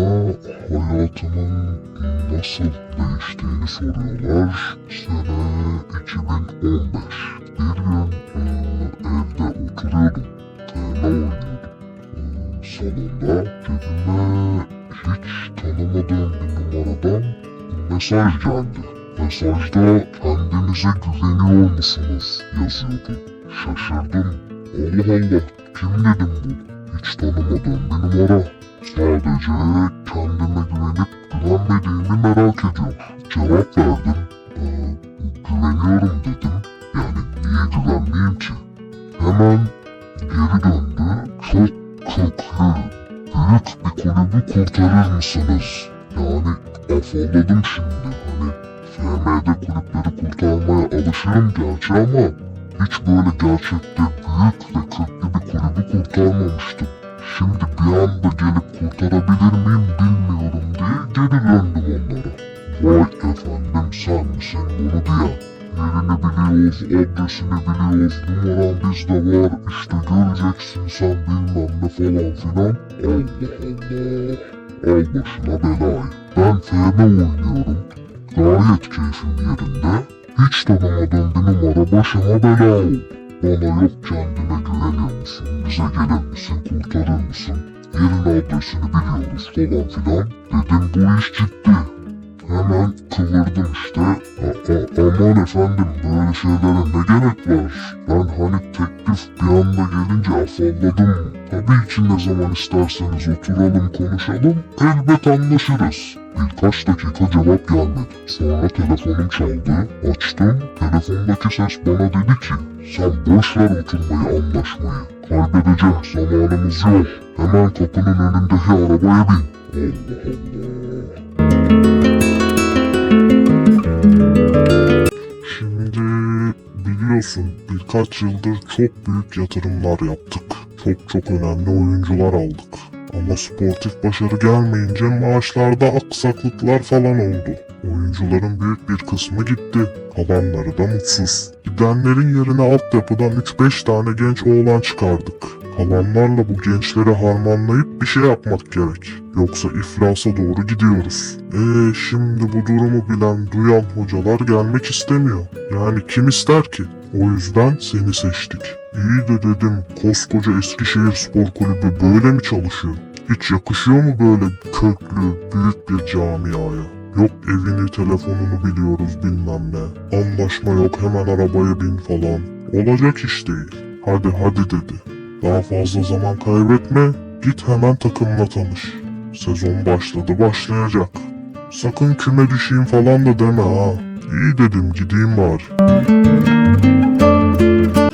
bana hayatımın nasıl değiştiğini soruyorlar. Sene 2015. Bir gün e, evde oturuyordum. TM oynuyordum. E, salonda cebime hiç tanımadığım bir numaradan mesaj geldi. Mesajda kendinize güveniyor musunuz yazıyordu. Şaşırdım. Allah Allah kim dedim bu? Hiç tanımadığım bir numara. Sadece kendime güvenip güvenmediğimi merak ediyor. Cevap verdim. Ee, güveniyorum dedim. Yani niye güvenmeyeyim ki? Hemen geri döndü. Çok köklü, büyük bir kulübü kurtarır mısınız? Yani afalladım şimdi. Hani FM'de kulüpleri kurtarmaya alışırım gerçi ama hiç böyle gerçekte büyük ve köklü bir kulübü kurtarmamıştım. Şimdi bir anda gelip kurtarabilir miyim bilmiyorum diye geri döndüm onlara. Vay efendim sen misin bunu diyen. Yerini biliyoruz, adresini biliyoruz, numaran bizde var, işte göreceksin sen bilmem ne falan filan. Allah Allah. Al başına belayı. Ben FM oynuyorum. Gayet keyfim yerinde. Hiç tanımadığım bir numara başıma bela oldu. Bana yok kendine güveniyor musun? Bize gelir misin? Kurtarır mısın? Yerin adresini biliyoruz falan filan. Dedim bu iş ciddi. Hemen kıvırdım işte. A- a- aman efendim böyle şeylere ne gerek var? Ben hani teklif bir anda gelince afalladım. Tabii ki ne zaman isterseniz oturalım konuşalım. Elbet anlaşırız. Birkaç dakika cevap gelmedi. Sonra telefonum çaldı. Açtım. Telefondaki ses bana dedi ki sen boş ver oturmayı anlaşmayı. Kaybedecek zamanımız yok. Hemen kapının önündeki arabaya bin. Allah Allah. Şimdi biliyorsun birkaç yıldır çok büyük yatırımlar yaptık. Çok çok önemli oyuncular aldık. Ama sportif başarı gelmeyince maaşlarda aksaklıklar falan oldu. Oyuncuların büyük bir kısmı gitti. Kalanları da mutsuz. Gidenlerin yerine altyapıdan 3-5 tane genç oğlan çıkardık. Kalanlarla bu gençleri harmanlayıp bir şey yapmak gerek. Yoksa iflasa doğru gidiyoruz. Eee şimdi bu durumu bilen, duyan hocalar gelmek istemiyor. Yani kim ister ki? O yüzden seni seçtik. İyi de dedim koskoca Eskişehir Spor Kulübü böyle mi çalışıyor? Hiç yakışıyor mu böyle köklü, büyük bir camiaya? Yok evini, telefonunu biliyoruz bilmem ne. Anlaşma yok hemen arabaya bin falan. Olacak iş değil. Hadi hadi dedi. Daha fazla zaman kaybetme, git hemen takımla tanış. Sezon başladı başlayacak. Sakın küme düşeyim falan da deme ha. İyi dedim gideyim bari.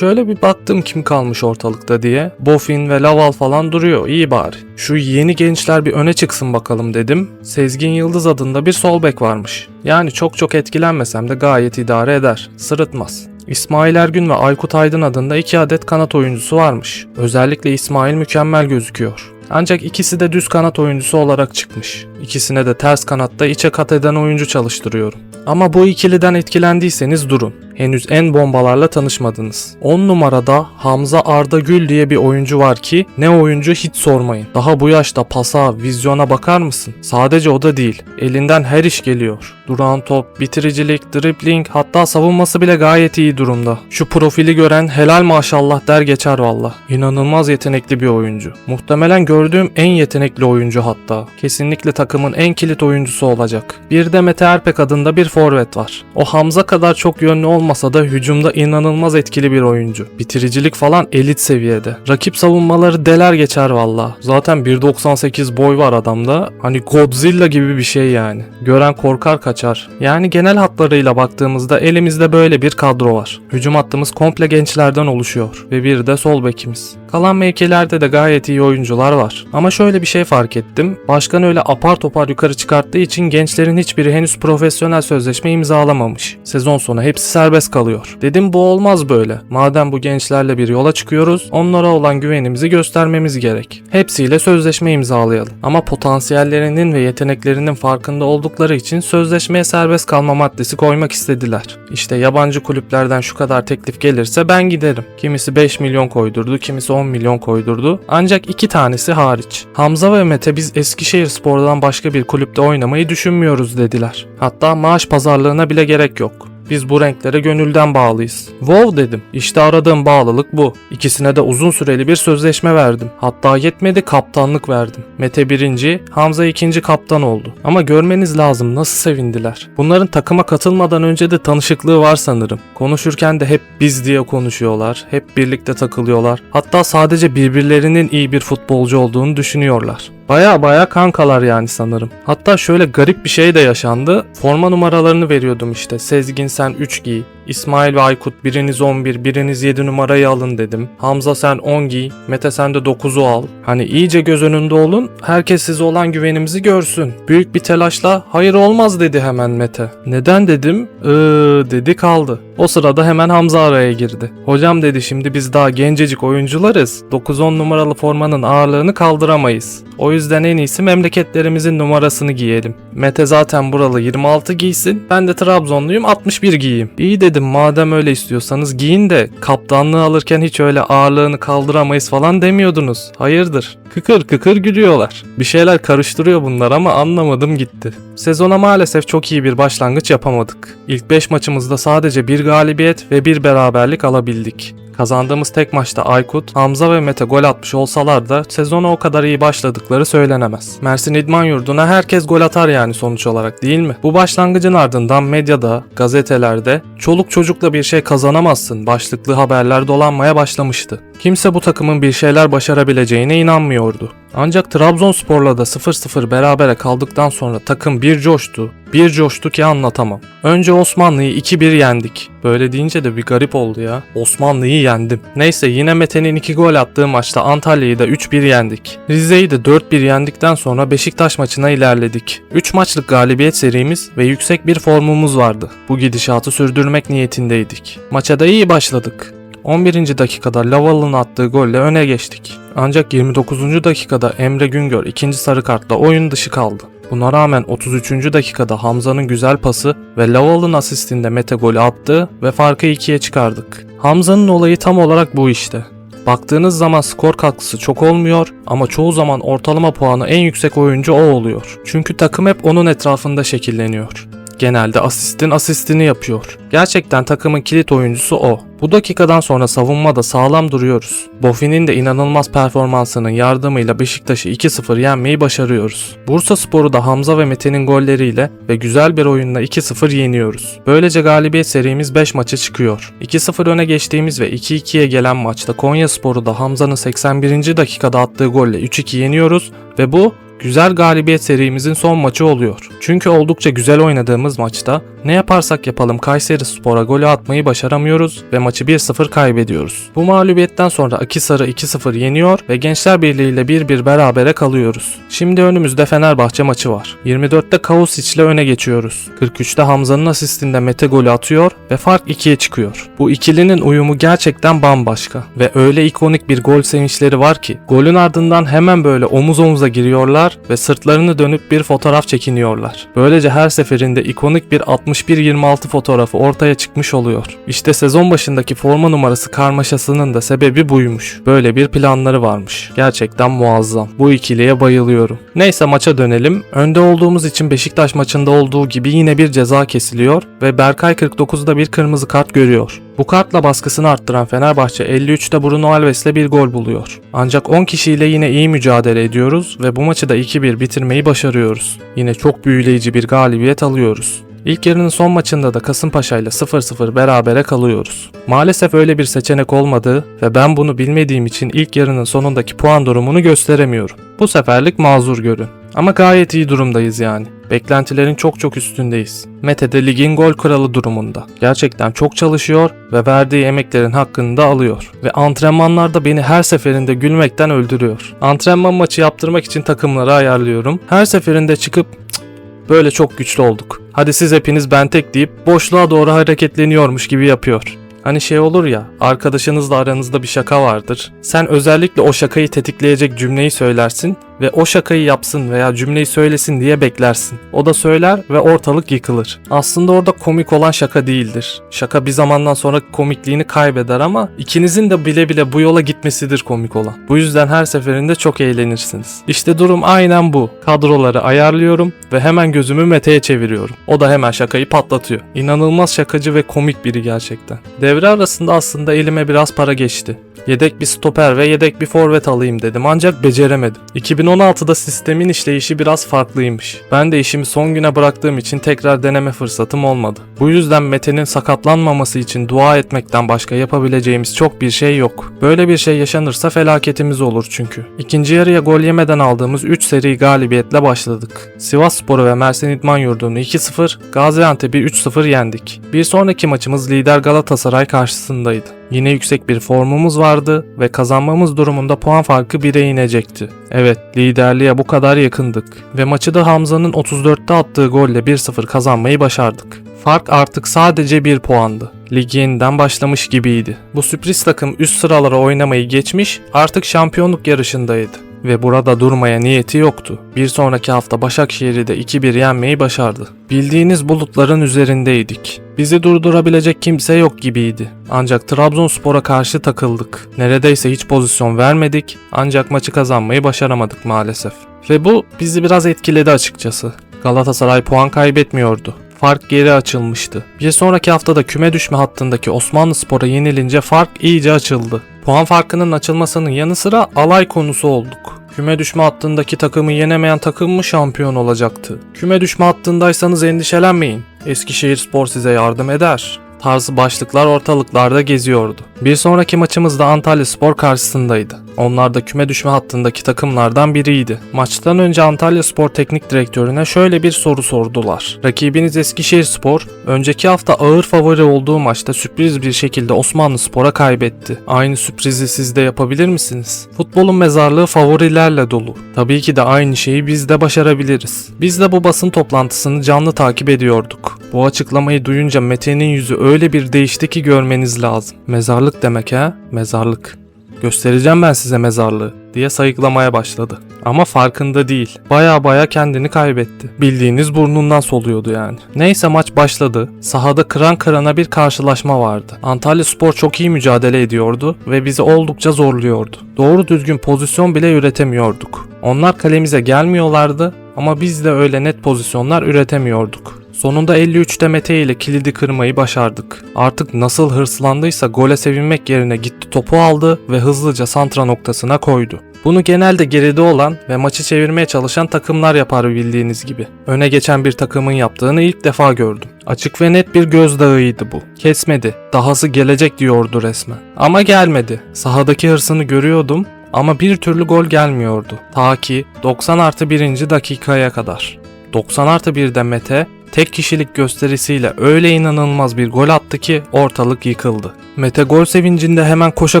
Şöyle bir baktım kim kalmış ortalıkta diye. Bofin ve Laval falan duruyor. iyi bari. Şu yeni gençler bir öne çıksın bakalım dedim. Sezgin Yıldız adında bir sol bek varmış. Yani çok çok etkilenmesem de gayet idare eder. Sırıtmaz. İsmail Ergün ve Aykut Aydın adında iki adet kanat oyuncusu varmış. Özellikle İsmail mükemmel gözüküyor. Ancak ikisi de düz kanat oyuncusu olarak çıkmış. İkisine de ters kanatta içe kat eden oyuncu çalıştırıyorum. Ama bu ikiliden etkilendiyseniz durun. Henüz en bombalarla tanışmadınız. 10 numarada Hamza Arda Gül diye bir oyuncu var ki ne oyuncu hiç sormayın. Daha bu yaşta pasa, vizyona bakar mısın? Sadece o da değil. Elinden her iş geliyor. Duran top, bitiricilik, dribbling hatta savunması bile gayet iyi durumda. Şu profili gören helal maşallah der geçer valla. İnanılmaz yetenekli bir oyuncu. Muhtemelen gördüğüm en yetenekli oyuncu hatta. Kesinlikle takımın en kilit oyuncusu olacak. Bir de Mete Erpek adında bir forvet var. O Hamza kadar çok yönlü olmasa da hücumda inanılmaz etkili bir oyuncu. Bitiricilik falan elit seviyede. Rakip savunmaları deler geçer valla. Zaten 1.98 boy var adamda. Hani Godzilla gibi bir şey yani. Gören korkar kaçar. Yani genel hatlarıyla baktığımızda elimizde böyle bir kadro var. Hücum hattımız komple gençlerden oluşuyor. Ve bir de sol bekimiz. Kalan mevkilerde de gayet iyi oyuncular var. Ama şöyle bir şey fark ettim. Başkan öyle apar topar yukarı çıkarttığı için gençlerin hiçbiri henüz profesyonel sözleşme imzalamamış. Sezon sonu hepsi serbest kalıyor. Dedim bu olmaz böyle. Madem bu gençlerle bir yola çıkıyoruz, onlara olan güvenimizi göstermemiz gerek. Hepsiyle sözleşme imzalayalım. Ama potansiyellerinin ve yeteneklerinin farkında oldukları için sözleşmeye serbest kalma maddesi koymak istediler. İşte yabancı kulüplerden şu kadar teklif gelirse ben giderim. Kimisi 5 milyon koydurdu, kimisi 10 milyon koydurdu. Ancak iki tanesi hariç. Hamza ve Mete biz Eskişehir Spor'dan başka bir kulüpte oynamayı düşünmüyoruz dediler. Hatta maaş pazarlığına bile gerek yok. Biz bu renklere gönülden bağlıyız. Wow dedim. İşte aradığım bağlılık bu. İkisine de uzun süreli bir sözleşme verdim. Hatta yetmedi kaptanlık verdim. Mete birinci, Hamza ikinci kaptan oldu. Ama görmeniz lazım nasıl sevindiler. Bunların takıma katılmadan önce de tanışıklığı var sanırım. Konuşurken de hep biz diye konuşuyorlar. Hep birlikte takılıyorlar. Hatta sadece birbirlerinin iyi bir futbolcu olduğunu düşünüyorlar. Baya baya kankalar yani sanırım. Hatta şöyle garip bir şey de yaşandı. Forma numaralarını veriyordum işte. Sezgin sen 3 giy. İsmail ve Aykut biriniz 11, biriniz 7 numarayı alın dedim. Hamza sen 10 giy, Mete sen de 9'u al. Hani iyice göz önünde olun, herkes size olan güvenimizi görsün. Büyük bir telaşla hayır olmaz dedi hemen Mete. Neden dedim? Iıı dedi kaldı. O sırada hemen Hamza araya girdi. Hocam dedi şimdi biz daha gencecik oyuncularız. 9-10 numaralı formanın ağırlığını kaldıramayız. O yüzden en iyisi memleketlerimizin numarasını giyelim. Mete zaten buralı 26 giysin. Ben de Trabzonluyum 61 giyeyim. İyi dedim madem öyle istiyorsanız giyin de kaptanlığı alırken hiç öyle ağırlığını kaldıramayız falan demiyordunuz. Hayırdır? Kıkır kıkır gülüyorlar. Bir şeyler karıştırıyor bunlar ama anlamadım gitti. Sezona maalesef çok iyi bir başlangıç yapamadık. İlk 5 maçımızda sadece bir galibiyet ve bir beraberlik alabildik. Kazandığımız tek maçta Aykut, Hamza ve Mete gol atmış olsalar da sezona o kadar iyi başladıkları söylenemez. Mersin İdman Yurdu'na herkes gol atar yani sonuç olarak değil mi? Bu başlangıcın ardından medyada, gazetelerde çoluk çocukla bir şey kazanamazsın başlıklı haberler dolanmaya başlamıştı. Kimse bu takımın bir şeyler başarabileceğine inanmıyordu. Ancak Trabzonspor'la da 0-0 berabere kaldıktan sonra takım bir coştu. Bir coştu ki anlatamam. Önce Osmanlı'yı 2-1 yendik. Böyle deyince de bir garip oldu ya. Osmanlı'yı yendim. Neyse yine Mete'nin 2 gol attığı maçta Antalya'yı da 3-1 yendik. Rize'yi de 4-1 yendikten sonra Beşiktaş maçına ilerledik. 3 maçlık galibiyet serimiz ve yüksek bir formumuz vardı. Bu gidişatı sürdürmek niyetindeydik. Maça da iyi başladık. 11. dakikada Laval'ın attığı golle öne geçtik. Ancak 29. dakikada Emre Güngör ikinci sarı kartla oyun dışı kaldı. Buna rağmen 33. dakikada Hamza'nın güzel pası ve Laval'ın asistinde Mete golü attı ve farkı ikiye çıkardık. Hamza'nın olayı tam olarak bu işte. Baktığınız zaman skor katkısı çok olmuyor ama çoğu zaman ortalama puanı en yüksek oyuncu o oluyor. Çünkü takım hep onun etrafında şekilleniyor. Genelde asistin asistini yapıyor. Gerçekten takımın kilit oyuncusu o. Bu dakikadan sonra savunmada sağlam duruyoruz. Bofi'nin de inanılmaz performansının yardımıyla Beşiktaş'ı 2-0 yenmeyi başarıyoruz. Bursa Sporu da Hamza ve Mete'nin golleriyle ve güzel bir oyunla 2-0 yeniyoruz. Böylece galibiyet serimiz 5 maça çıkıyor. 2-0 öne geçtiğimiz ve 2-2'ye gelen maçta Konya Sporu da Hamza'nın 81. dakikada attığı golle 3-2 yeniyoruz ve bu güzel galibiyet serimizin son maçı oluyor. Çünkü oldukça güzel oynadığımız maçta ne yaparsak yapalım Kayseri Spor'a golü atmayı başaramıyoruz ve maçı 1-0 kaybediyoruz. Bu mağlubiyetten sonra Akisar'ı 2-0 yeniyor ve Gençler Birliği ile 1-1 berabere kalıyoruz. Şimdi önümüzde Fenerbahçe maçı var. 24'te Kausic ile öne geçiyoruz. 43'te Hamza'nın asistinde Mete golü atıyor ve fark 2'ye çıkıyor. Bu ikilinin uyumu gerçekten bambaşka ve öyle ikonik bir gol sevinçleri var ki golün ardından hemen böyle omuz omuza giriyorlar ve sırtlarını dönüp bir fotoğraf çekiniyorlar. Böylece her seferinde ikonik bir 61-26 fotoğrafı ortaya çıkmış oluyor. İşte sezon başındaki forma numarası karmaşasının da sebebi buymuş. Böyle bir planları varmış. Gerçekten muazzam. Bu ikiliye bayılıyorum. Neyse maça dönelim. Önde olduğumuz için Beşiktaş maçında olduğu gibi yine bir ceza kesiliyor ve Berkay 49'da bir kırmızı kart görüyor. Bu kartla baskısını arttıran Fenerbahçe 53'te Bruno Alves'le bir gol buluyor. Ancak 10 kişiyle yine iyi mücadele ediyoruz ve bu maçı da 2-1 bitirmeyi başarıyoruz. Yine çok büyüleyici bir galibiyet alıyoruz. İlk yarının son maçında da Kasımpaşa ile 0-0 berabere kalıyoruz. Maalesef öyle bir seçenek olmadığı ve ben bunu bilmediğim için ilk yarının sonundaki puan durumunu gösteremiyorum. Bu seferlik mazur görün. Ama gayet iyi durumdayız yani. Beklentilerin çok çok üstündeyiz. Mete de ligin gol kralı durumunda. Gerçekten çok çalışıyor ve verdiği emeklerin hakkını da alıyor. Ve antrenmanlarda beni her seferinde gülmekten öldürüyor. Antrenman maçı yaptırmak için takımları ayarlıyorum. Her seferinde çıkıp "Cık, böyle çok güçlü olduk. Hadi siz hepiniz ben tek deyip boşluğa doğru hareketleniyormuş gibi yapıyor. Hani şey olur ya, arkadaşınızla aranızda bir şaka vardır. Sen özellikle o şakayı tetikleyecek cümleyi söylersin ve o şakayı yapsın veya cümleyi söylesin diye beklersin. O da söyler ve ortalık yıkılır. Aslında orada komik olan şaka değildir. Şaka bir zamandan sonra komikliğini kaybeder ama ikinizin de bile bile bu yola gitmesidir komik olan. Bu yüzden her seferinde çok eğlenirsiniz. İşte durum aynen bu. Kadroları ayarlıyorum ve hemen gözümü Mete'ye çeviriyorum. O da hemen şakayı patlatıyor. İnanılmaz şakacı ve komik biri gerçekten. Devre arasında aslında elime biraz para geçti. Yedek bir stoper ve yedek bir forvet alayım dedim ancak beceremedim. 2016'da sistemin işleyişi biraz farklıymış. Ben de işimi son güne bıraktığım için tekrar deneme fırsatım olmadı. Bu yüzden Mete'nin sakatlanmaması için dua etmekten başka yapabileceğimiz çok bir şey yok. Böyle bir şey yaşanırsa felaketimiz olur çünkü. İkinci yarıya gol yemeden aldığımız 3 seri galibiyetle başladık. Sivas Sporu ve Mersin İdman Yurdu'nu 2-0, Gaziantep'i 3-0 yendik. Bir sonraki maçımız lider Galatasaray karşısındaydı. Yine yüksek bir formumuz vardı ve kazanmamız durumunda puan farkı 1'e inecekti. Evet, liderliğe bu kadar yakındık ve maçı da Hamza'nın 34'te attığı golle 1-0 kazanmayı başardık. Fark artık sadece 1 puandı. Lig yeniden başlamış gibiydi. Bu sürpriz takım üst sıralara oynamayı geçmiş, artık şampiyonluk yarışındaydı ve burada durmaya niyeti yoktu. Bir sonraki hafta Başakşehir'i de 2-1 yenmeyi başardı. Bildiğiniz bulutların üzerindeydik. Bizi durdurabilecek kimse yok gibiydi. Ancak Trabzonspor'a karşı takıldık. Neredeyse hiç pozisyon vermedik ancak maçı kazanmayı başaramadık maalesef. Ve bu bizi biraz etkiledi açıkçası. Galatasaray puan kaybetmiyordu. Fark geri açılmıştı. Bir sonraki haftada küme düşme hattındaki Osmanlı Spor'a yenilince fark iyice açıldı. Puan farkının açılmasının yanı sıra alay konusu olduk. Küme düşme hattındaki takımı yenemeyen takım mı şampiyon olacaktı? Küme düşme hattındaysanız endişelenmeyin. Eskişehir Spor size yardım eder tarzı başlıklar ortalıklarda geziyordu. Bir sonraki maçımız da Antalya Spor karşısındaydı. Onlar da küme düşme hattındaki takımlardan biriydi. Maçtan önce Antalya Spor Teknik Direktörüne şöyle bir soru sordular. Rakibiniz Eskişehir Spor, önceki hafta ağır favori olduğu maçta sürpriz bir şekilde Osmanlı Spor'a kaybetti. Aynı sürprizi siz de yapabilir misiniz? Futbolun mezarlığı favorilerle dolu. Tabii ki de aynı şeyi biz de başarabiliriz. Biz de bu basın toplantısını canlı takip ediyorduk. Bu açıklamayı duyunca Mete'nin yüzü öyle bir değişti ki görmeniz lazım. Mezarlık demek ha? Mezarlık. Göstereceğim ben size mezarlığı diye sayıklamaya başladı. Ama farkında değil. Baya baya kendini kaybetti. Bildiğiniz burnundan soluyordu yani. Neyse maç başladı. Sahada kıran kırana bir karşılaşma vardı. Antalya Spor çok iyi mücadele ediyordu ve bizi oldukça zorluyordu. Doğru düzgün pozisyon bile üretemiyorduk. Onlar kalemize gelmiyorlardı ama biz de öyle net pozisyonlar üretemiyorduk. Sonunda 53'te Mete ile kilidi kırmayı başardık. Artık nasıl hırslandıysa gole sevinmek yerine gitti topu aldı ve hızlıca santra noktasına koydu. Bunu genelde geride olan ve maçı çevirmeye çalışan takımlar yapar bildiğiniz gibi. Öne geçen bir takımın yaptığını ilk defa gördüm. Açık ve net bir gözdağıydı bu. Kesmedi. Dahası gelecek diyordu resmen. Ama gelmedi. Sahadaki hırsını görüyordum ama bir türlü gol gelmiyordu. Ta ki 90 artı 1. dakikaya kadar. 90 artı 1'de Mete tek kişilik gösterisiyle öyle inanılmaz bir gol attı ki ortalık yıkıldı. Mete gol sevincinde hemen koşa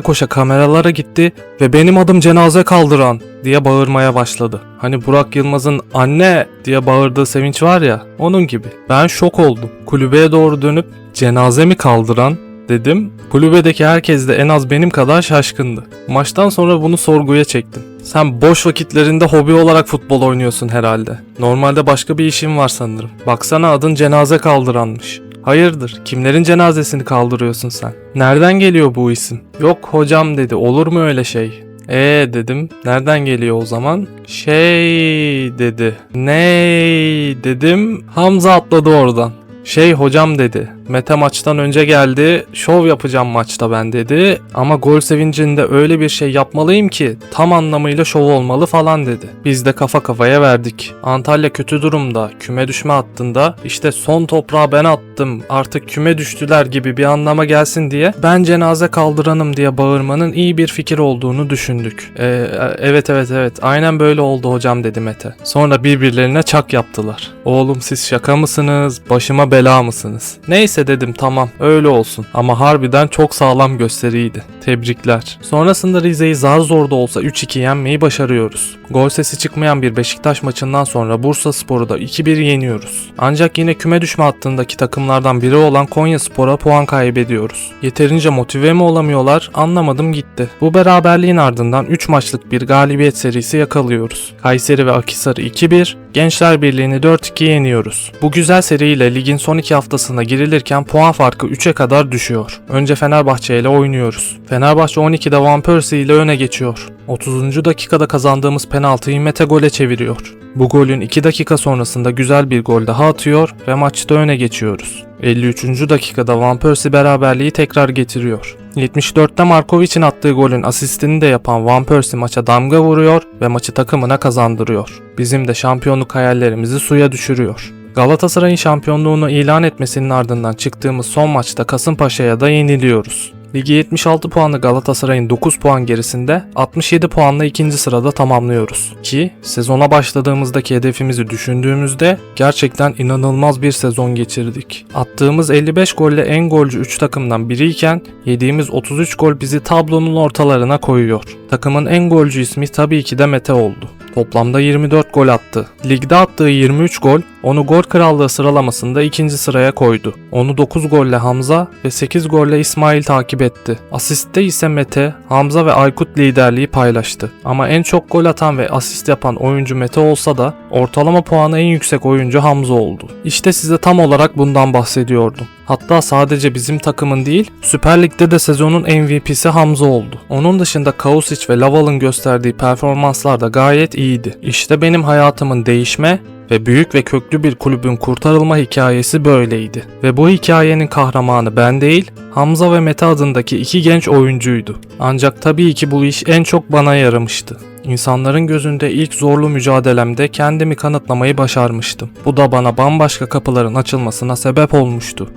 koşa kameralara gitti ve benim adım cenaze kaldıran diye bağırmaya başladı. Hani Burak Yılmaz'ın anne diye bağırdığı sevinç var ya onun gibi. Ben şok oldum. Kulübeye doğru dönüp cenaze mi kaldıran dedim. Kulübedeki herkes de en az benim kadar şaşkındı. Maçtan sonra bunu sorguya çektim. Sen boş vakitlerinde hobi olarak futbol oynuyorsun herhalde. Normalde başka bir işin var sanırım. Baksana adın cenaze kaldıranmış. Hayırdır? Kimlerin cenazesini kaldırıyorsun sen? Nereden geliyor bu isim? Yok hocam dedi. Olur mu öyle şey? Ee dedim. Nereden geliyor o zaman? Şey dedi. Ney dedim. Hamza atladı oradan. Şey hocam dedi. Mete maçtan önce geldi. Şov yapacağım maçta ben dedi. Ama gol sevincinde öyle bir şey yapmalıyım ki tam anlamıyla şov olmalı falan dedi. Biz de kafa kafaya verdik. Antalya kötü durumda. Küme düşme hattında. İşte son toprağı ben attım. Artık küme düştüler gibi bir anlama gelsin diye ben cenaze kaldıranım diye bağırmanın iyi bir fikir olduğunu düşündük. Ee, evet evet evet aynen böyle oldu hocam dedi Mete. Sonra birbirlerine çak yaptılar. Oğlum siz şaka mısınız? Başıma bela mısınız? Neyse dedim tamam öyle olsun ama harbiden çok sağlam gösteriydi. Tebrikler. Sonrasında Rize'yi zar zor da olsa 3-2 yenmeyi başarıyoruz. Gol sesi çıkmayan bir Beşiktaş maçından sonra Bursa Spor'u da 2-1 yeniyoruz. Ancak yine küme düşme hattındaki takımlardan biri olan Konya Spor'a puan kaybediyoruz. Yeterince motive mi olamıyorlar anlamadım gitti. Bu beraberliğin ardından 3 maçlık bir galibiyet serisi yakalıyoruz. Kayseri ve Akhisar'ı 2-1, Gençler Birliği'ni 4-2 yeniyoruz. Bu güzel seriyle ligin son 2 haftasına girilirken puan farkı 3'e kadar düşüyor. Önce Fenerbahçe ile oynuyoruz. Fenerbahçe 12'de Van Persie ile öne geçiyor. 30. dakikada kazandığımız penaltıyı Mete gole çeviriyor. Bu golün 2 dakika sonrasında güzel bir gol daha atıyor ve maçta öne geçiyoruz. 53. dakikada Van Persie beraberliği tekrar getiriyor. 74'te Markovic'in attığı golün asistini de yapan Van Persie maça damga vuruyor ve maçı takımına kazandırıyor. Bizim de şampiyonluk hayallerimizi suya düşürüyor. Galatasaray'ın şampiyonluğunu ilan etmesinin ardından çıktığımız son maçta Kasımpaşa'ya da yeniliyoruz. Ligi 76 puanlı Galatasaray'ın 9 puan gerisinde 67 puanla ikinci sırada tamamlıyoruz. Ki sezona başladığımızdaki hedefimizi düşündüğümüzde gerçekten inanılmaz bir sezon geçirdik. Attığımız 55 golle en golcü 3 takımdan biriyken yediğimiz 33 gol bizi tablonun ortalarına koyuyor. Takımın en golcü ismi tabii ki de Mete oldu. Toplamda 24 gol attı. Ligde attığı 23 gol onu gol krallığı sıralamasında ikinci sıraya koydu. Onu 9 golle Hamza ve 8 golle İsmail takip etti. Asistte ise Mete, Hamza ve Aykut liderliği paylaştı. Ama en çok gol atan ve asist yapan oyuncu Mete olsa da ortalama puanı en yüksek oyuncu Hamza oldu. İşte size tam olarak bundan bahsediyordum. Hatta sadece bizim takımın değil, Süper Lig'de de sezonun MVP'si Hamza oldu. Onun dışında Kausic ve Laval'ın gösterdiği performanslar da gayet iyiydi. İşte benim hayatımın değişme ve büyük ve köklü bir kulübün kurtarılma hikayesi böyleydi. Ve bu hikayenin kahramanı ben değil, Hamza ve Mete adındaki iki genç oyuncuydu. Ancak tabii ki bu iş en çok bana yaramıştı. İnsanların gözünde ilk zorlu mücadelemde kendimi kanıtlamayı başarmıştım. Bu da bana bambaşka kapıların açılmasına sebep olmuştu.